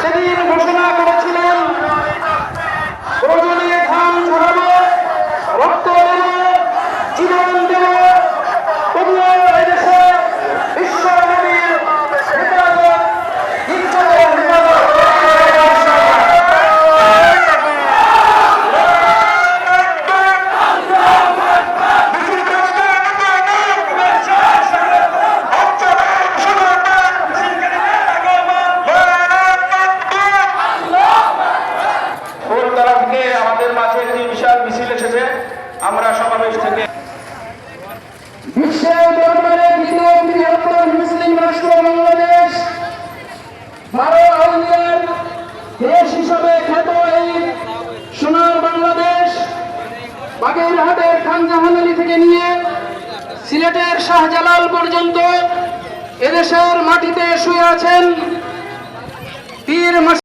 সেদিন ঘোষণা করেছিলেন বারো আউলিয়ার দেশ হিসাবে খ্যাত এই সোনার বাংলাদেশ বাগেরহাটের খানজাহান আলী থেকে নিয়ে সিলেটের শাহজালাল পর্যন্ত এদেশের মাটিতে শুয়ে আছেন পীর